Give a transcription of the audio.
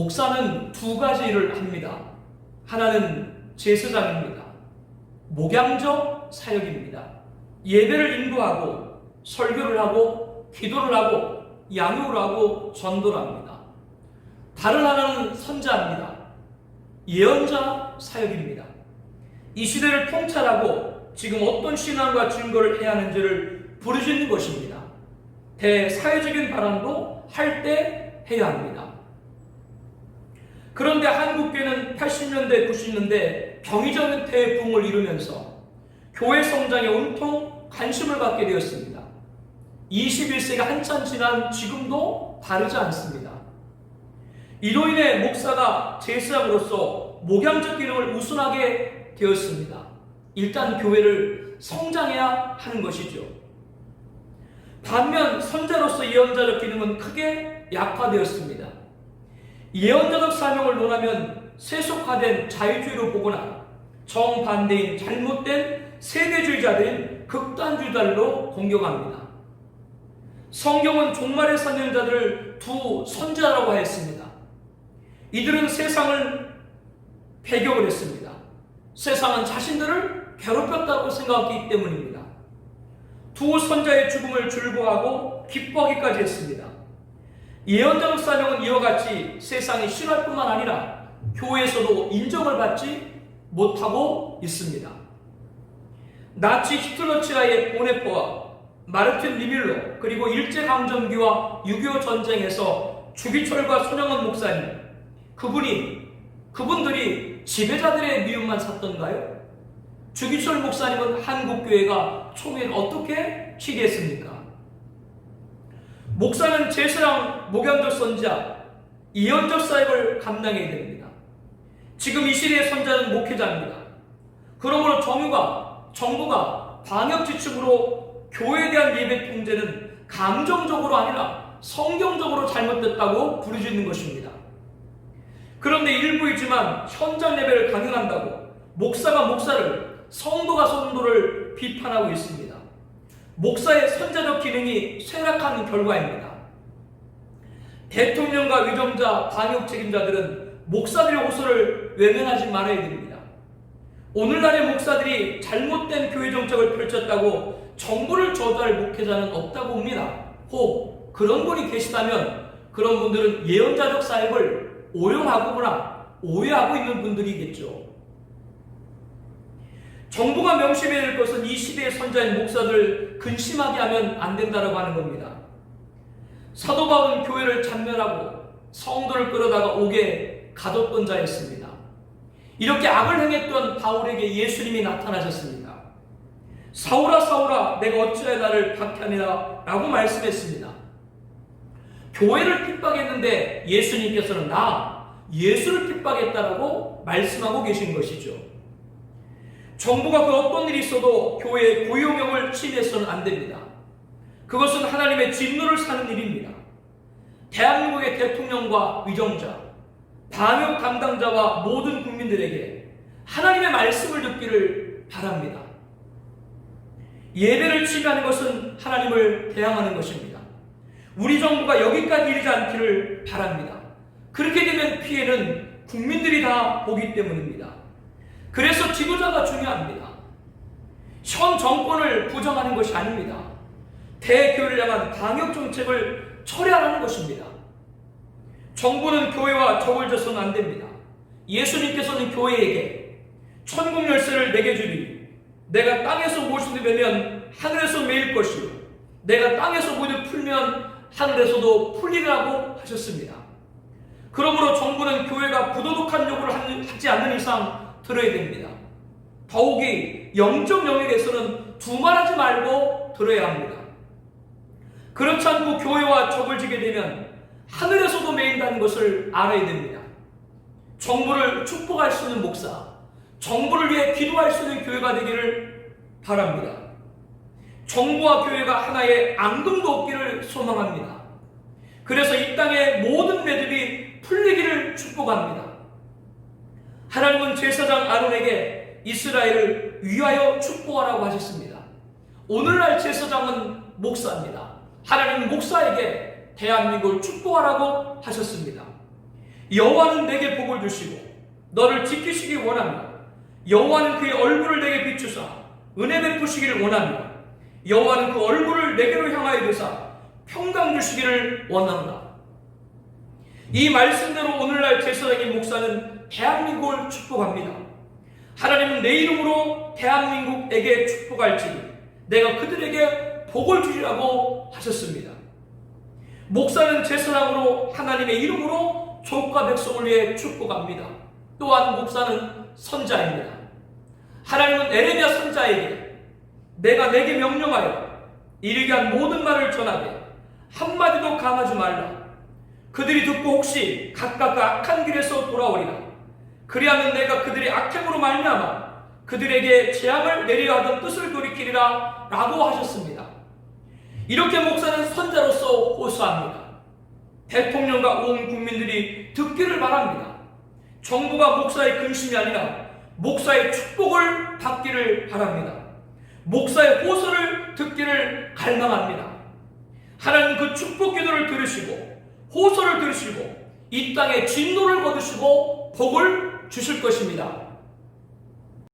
목사는 두 가지 일을 합니다. 하나는 제사장입니다. 목양적 사역입니다. 예배를 인도하고 설교를 하고 기도를 하고 양육을 하고 전도를 합니다. 다른 하나는 선자입니다. 예언자 사역입니다. 이 시대를 통찰하고 지금 어떤 신앙과 증거를 해야 하는지를 부르짖는 것입니다. 대사회적인 바람도 할 때 해야 합니다. 그런데 한국교회는 80년대, 90년대 병의적 대붕을 이루면서 교회 성장에 온통 관심을 갖게 되었습니다. 21세기가 한참 지난 지금도 다르지 않습니다. 이로 인해 목사가 제사장으로서 목양적 기능을 우선하게 되었습니다. 일단 교회를 성장해야 하는 것이죠. 반면 선자로서 예언자적 기능은 크게 약화되었습니다. 예언자적 사명을 논하면 세속화된 자유주의로 보거나 정반대인 잘못된 세대주의자들인 극단주의자들로 공격합니다. 성경은 종말의 선언자들을 두 선자라고 했습니다. 이들은 세상을 배격을 했습니다. 세상은 자신들을 괴롭혔다고 생각했기 때문입니다. 두 선자의 죽음을 줄고하고 기뻐하기까지 했습니다. 예언자적 사명은 이와 같이 세상이 싫어할 뿐만 아니라 교회에서도 인정을 받지 못하고 있습니다. 나치 히틀러치라의 보네포와 마르틴 리밀러 그리고 일제강점기와 6.25 전쟁에서 주기철과 손영원 목사님 그분이 그분들이 지배자들의 미움만 샀던가요? 주기철 목사님은 한국교회가 총회를 어떻게 취재했습니까? 목사는 제사랑 목양적 선자, 이언적 사역을 감당해야 됩니다. 지금 이 시대의 선자는 목회자입니다. 그러므로 정유가, 정부가 방역 지침으로 교회에 대한 예배 통제는 감정적으로 아니라 성경적으로 잘못됐다고 부르짖는 것입니다. 그런데 일부이지만 현장 예배를 강행한다고 목사가 목사를 성도가 성도를 비판하고 있습니다. 목사의 선자적 기능이 쇠락하는 결과입니다. 대통령과 위정자, 방역 책임자들은 목사들의 호소를 외면하지 말아야 됩니다. 오늘날의 목사들이 잘못된 교회 정책을 펼쳤다고 정부를 저주할 목회자는 없다고 봅니다. 혹 그런 분이 계시다면 그런 분들은 예언자적 사역을 오용하거나 오해하고 있는 분들이겠죠. 정부가 명심해야 될 것은 이 시대의 선자인 목사들 근심하게 하면 안 된다고 하는 겁니다. 사도 바울은 교회를 잔멸하고 성도를 끌어다가 옥에 가뒀던 자였습니다. 이렇게 악을 행했던 바울에게 예수님이 나타나셨습니다. 사울아 사울아 내가 어찌하여 나를 박해하느냐 라고 말씀했습니다. 교회를 핍박했는데 예수님께서는 나 예수를 핍박했다라고 말씀하고 계신 것이죠. 정부가 그 어떤 일이 있어도 교회의 고용형을 침해서는 안 됩니다. 그것은 하나님의 진노를 사는 일입니다. 대한민국의 대통령과 위정자, 방역 담당자와 모든 국민들에게 하나님의 말씀을 듣기를 바랍니다. 예배를 취하는 것은 하나님을 대항하는 것입니다. 우리 정부가 여기까지 이르지 않기를 바랍니다. 그렇게 되면 피해는 국민들이 다 보기 때문입니다. 그래서 지도자가 중요합니다. 현 정권을 부정하는 것이 아닙니다. 대교회를 향한 방역 정책을 철회하라는 것입니다. 정부는 교회와 적을 져서는 안 됩니다. 예수님께서는 교회에게 천국 열쇠를 내게 주리 내가 땅에서 무엇을 매면 하늘에서 매일 것이요 내가 땅에서 무엇을 풀면 하늘에서도 풀리라고 하셨습니다. 그러므로 정부는 교회가 부도덕한 요구를 하지 않는 이상 들어야 됩니다. 더욱이 영적 영역에서는 두말하지 말고 들어야 합니다. 그렇지 않고 교회와 적을 지게 되면 하늘에서도 매인다는 것을 알아야 됩니다. 정부를 축복할 수 있는 목사, 정부를 위해 기도할 수 있는 교회가 되기를 바랍니다. 정부와 교회가 하나의 앙금도 없기를 소망합니다. 그래서 이 땅의 모든 매듭이 풀리기를 축복합니다. 하나님은 제사장 아론에게 이스라엘을 위하여 축복하라고 하셨습니다. 오늘날 제사장은 목사입니다. 하나님 목사에게 대한민국을 축복하라고 하셨습니다. 여호와는 내게 복을 주시고 너를 지키시기 원하며 여호와는 그의 얼굴을 내게 비추사 은혜 베푸시기를 원하며 여호와는 그 얼굴을 내게로 향하여 드사 평강 주시기를 원한다. 이 말씀대로 오늘날 제사장인 목사는 대한민국을 축복합니다. 하나님은 내 이름으로 대한민국에게 축복할지니 내가 그들에게 복을 주리라고 하셨습니다. 목사는 제사장으로 하나님의 이름으로 족과 백성을 위해 축복합니다. 또한 목사는 선자입니다. 하나님은 에레미야 선자에게 내가 내게 명령하여 이르게 한 모든 말을 전하되 한마디도 감하지 말라. 그들이 듣고 혹시 각각 그 악한 길에서 돌아오리라. 그리하면 내가 그들의 악행으로 말미암아 그들에게 재앙을 내리려 하던 뜻을 돌이키리라 라고 하셨습니다. 이렇게 목사는 선자로서 호소합니다. 대통령과 온 국민들이 듣기를 바랍니다. 정부가 목사의 근심이 아니라 목사의 축복을 받기를 바랍니다. 목사의 호소를 듣기를 갈망합니다. 하나님 그 축복 기도를 들으시고 호소를 들으시고 이 땅에 진노를 거두시고 복을 주실 것입니다.